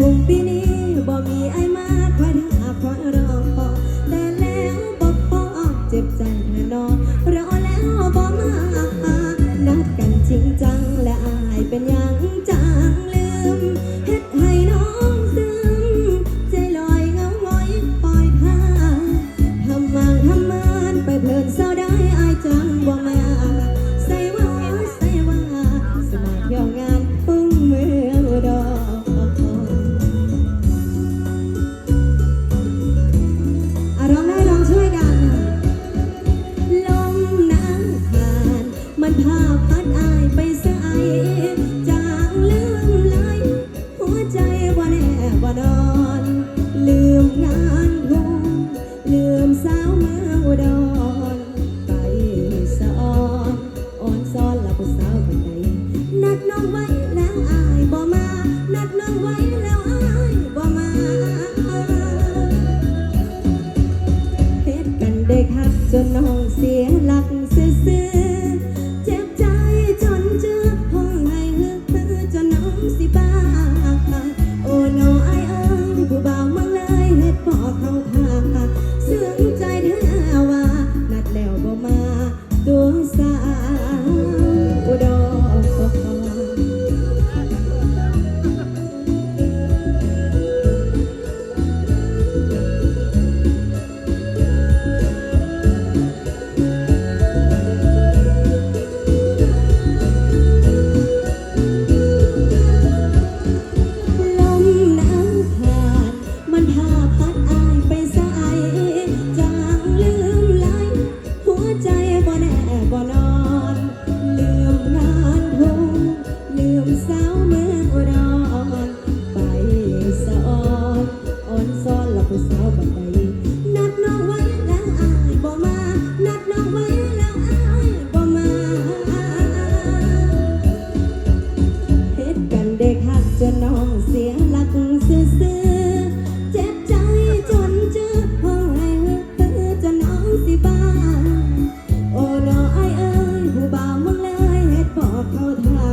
ลุกปีนี้บ่มีไอ้มาคอยดังอาคอยรอพอแต่แล้วบ่พอเจ็บใจแน่นอนรอแล้วบ่มานัดกันจริงจังและอายเป็นอย่าง ภาพัดอไปสายจางลืมลยหัวใจบ่แน่บ่นอน ลืมงานวงลืมสาวเมืองอุดรไปสะออนอ่อนซ้อนลับสาวคนใดนัดนองไวแล้วอบ่มา นัดนองไวแล้วอบ่มาเฮ็กันได้คักจนน้องเสียหลักซื้อ น้องเสียหลักซื่อเจ็บใจจนเจอห้องไอ้เตือจนน้องสิบ้า โอ้น้อไอ้เอ้ยผู้บ่าวมึงเลยเฮ็ดบอกเขาทา